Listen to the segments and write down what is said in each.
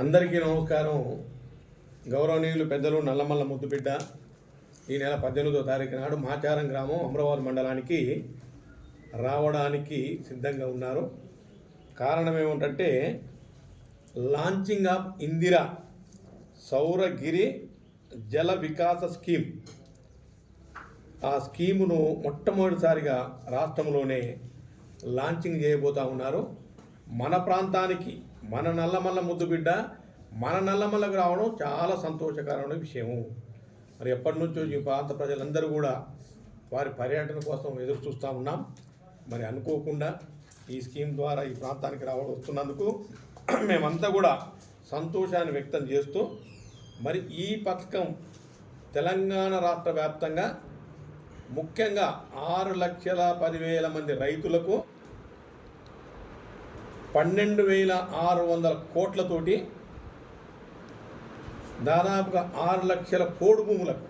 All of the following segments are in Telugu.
అందరికీ నమస్కారం. గౌరవనీయులు పెద్దలు నల్లమల్ల ముద్దుబిడ్డ ఈ నెల పద్దెనిమిదో తారీఖు నాడు మాచారం గ్రామం అమరావతి మండలానికి రావడానికి సిద్ధంగా ఉన్నారు. కారణం ఏమిటంటే లాంచింగ్ ఆఫ్ ఇందిరా సౌరగిరి జల వికాస స్కీమ్. ఆ స్కీమును మొట్టమొదటిసారిగా రాష్ట్రంలోనే లాంచింగ్ చేయబోతా ఉన్నారు. మన ప్రాంతానికి మన నల్లమల్ల ముద్దు బిడ్డ మన నల్లమల్లకు రావడం చాలా సంతోషకరమైన విషయము. మరి ఎప్పటి నుంచో ఈ ప్రాంత ప్రజలందరూ కూడా వారి పర్యటన కోసం ఎదురు చూస్తూ ఉన్నాం. మరి అనుకోకుండా ఈ స్కీమ్ ద్వారా ఈ ప్రాంతానికి రావడం వస్తున్నందుకు మేమంతా కూడా సంతోషాన్ని వ్యక్తం చేస్తూ మరి ఈ పథకం తెలంగాణ రాష్ట్ర వ్యాప్తంగా ముఖ్యంగా ఆరు లక్షల పదివేల మంది రైతులకు పన్నెండు వేల ఆరు వందల కోట్లతోటి దాదాపుగా ఆరు లక్షల కోడి భూములకు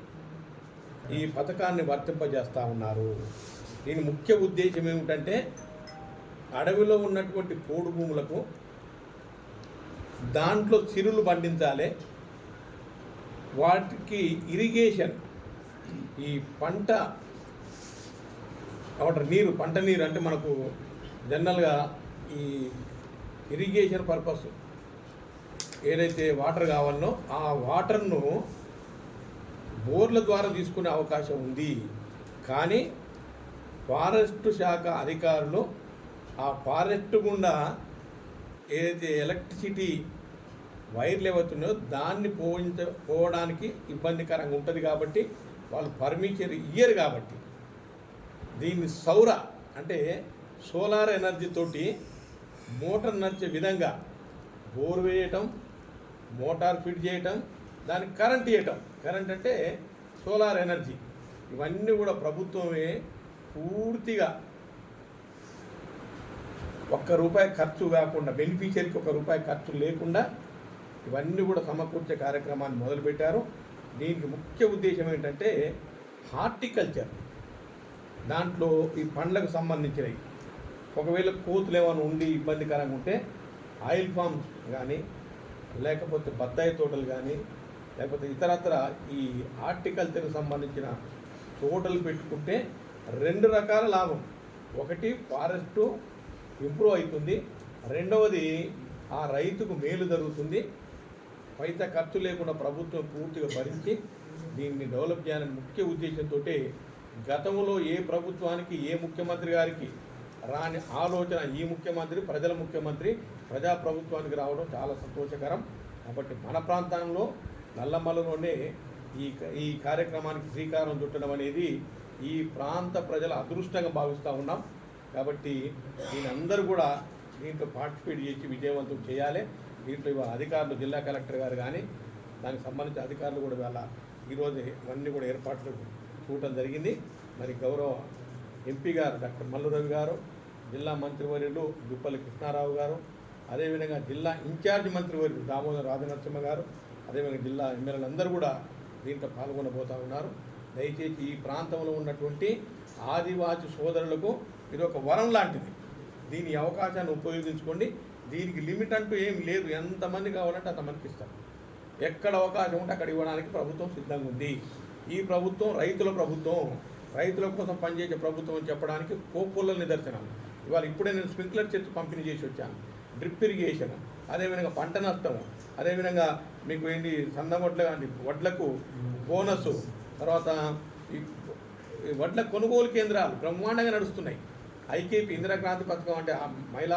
ఈ పథకాన్ని వర్తింపజేస్తూ ఉన్నారు. దీని ముఖ్య ఉద్దేశం ఏమిటంటే అడవిలో ఉన్నటువంటి పోడు భూములకు దాంట్లో చిరులు పండించాలి. వాటికి ఇరిగేషన్ ఈ పంట ఒకటి నీరు పంట నీరు అంటే మనకు జనరల్గా ఈ ఇరిగేషన్ పర్పస్ ఏదైతే వాటర్ కావాలనో ఆ వాటర్ను బోర్ల ద్వారా తీసుకునే అవకాశం ఉంది. కానీ ఫారెస్ట్ శాఖ అధికారులు ఆ ఫారెస్ట్ గుండా ఏదైతే ఎలక్ట్రిసిటీ వైర్లు ఏవవుతున్నాయో దాన్ని పోయించ పోవడానికి ఇబ్బందికరంగా ఉంటుంది కాబట్టి వాళ్ళు పర్మిషన్ ఇయ్యరు కాబట్టి దీన్ని సౌర అంటే సోలార్ ఎనర్జీ తోటి మోటార్ నడిచే విధంగా బోర్ వేయటం మోటార్ ఫిట్ చేయటం దానికి కరెంట్ ఇవ్వటం కరెంట్ అంటే సోలార్ ఎనర్జీ. ఇవన్నీ కూడా ప్రభుత్వమే పూర్తిగా ఒక్క రూపాయి ఖర్చు కాకుండా బెనిఫిషియరీకి ఒక రూపాయి ఖర్చు లేకుండా ఇవన్నీ కూడా సమకూర్చే కార్యక్రమాన్ని మొదలుపెట్టారు. దీనికి ముఖ్య ఉద్దేశం ఏంటంటే హార్టికల్చర్. దాంట్లో ఈ పండ్లకు సంబంధించినవి. ఒకవేళ కోతులు ఏమైనా ఉండి ఇబ్బందికరంగా ఉంటే ఆయిల్ ఫామ్స్ కానీ లేకపోతే బత్తాయి తోటలు కానీ లేకపోతే ఇతరత్ర ఈ హార్టికల్చర్కి సంబంధించిన తోటలు పెట్టుకుంటే రెండు రకాల లాభం. ఒకటి ఫారెస్ట్ ఇంప్రూవ్ అవుతుంది రెండవది ఆ రైతుకు మేలు జరుగుతుంది. పైత ఖర్చు లేకుండా ప్రభుత్వం పూర్తిగా భరించి దీన్ని డెవలప్ చేయాలని ముఖ్య ఉద్దేశంతో గతంలో ఏ ప్రభుత్వానికి ఏ ముఖ్యమంత్రి గారికి రాని ఆలోచన ఈ ముఖ్యమంత్రి ప్రజల ముఖ్యమంత్రి ప్రజా ప్రభుత్వానికి రావడం చాలా సంతోషకరం. కాబట్టి మన ప్రాంతంలో నల్లమలలోనే ఈ ఈ కార్యక్రమానికి శ్రీకారం చుట్టడం అనేది ఈ ప్రాంత ప్రజల అదృష్టంగా భావిస్తూ ఉన్నాం. కాబట్టి దీనందరూ కూడా దీంట్లో పార్టిసిపేట్ చేసి విజయవంతం చేయాలి. దీంట్లో ఇవాళ అధికారులు జిల్లా కలెక్టర్ గారు కానీ దానికి సంబంధించిన అధికారులు కూడా ఇవాళ ఈరోజు ఇవన్నీ కూడా ఏర్పాట్లు చూడటం జరిగింది. మరి గౌరవ ఎంపీ గారు డాక్టర్ మల్లురవి గారు జిల్లా మంత్రివర్యులు దుప్పల్లి కృష్ణారావు గారు అదేవిధంగా జిల్లా ఇన్ఛార్జ్ మంత్రివర్యులు దామోదర రాజనరసింహ గారు అదేవిధంగా జిల్లా ఎమ్మెల్యేలు అందరూ కూడా దీంట్లో పాల్గొనబోతూ ఉన్నారు. దయచేసి ఈ ప్రాంతంలో ఉన్నటువంటి ఆదివాసి సోదరులకు ఇది ఒక వరం లాంటిది. దీని అవకాశాన్ని ఉపయోగించుకోండి. దీనికి లిమిట్ అంటూ ఏం లేదు. ఎంతమంది కావాలంటే అంతమందికి ఇస్తారు. ఎక్కడ అవకాశం ఉంటే అక్కడ ఇవ్వడానికి ప్రభుత్వం సిద్ధంగా ఉంది ఈ ప్రభుత్వం రైతుల ప్రభుత్వం రైతుల కోసం పనిచేసే ప్రభుత్వం అని చెప్పడానికి కోపుల్ల నిదర్శనాలు ఇవాళ ఇప్పుడే నేను స్ప్రింక్లర్ చెట్టు పంపిణీ చేసి వచ్చాను. డ్రిప్ ఇరిగేషన్ అదేవిధంగా పంట నష్టం అదేవిధంగా మీకు ఏంటి సన్న వడ్ల కానీ వడ్లకు బోనస్ తర్వాత ఈ ఈ వడ్ల కొనుగోలు కేంద్రాలు బ్రహ్మాండంగా నడుస్తున్నాయి. ఐకేపీ ఇందిరా క్రాంతి పథకం అంటే ఆ మహిళా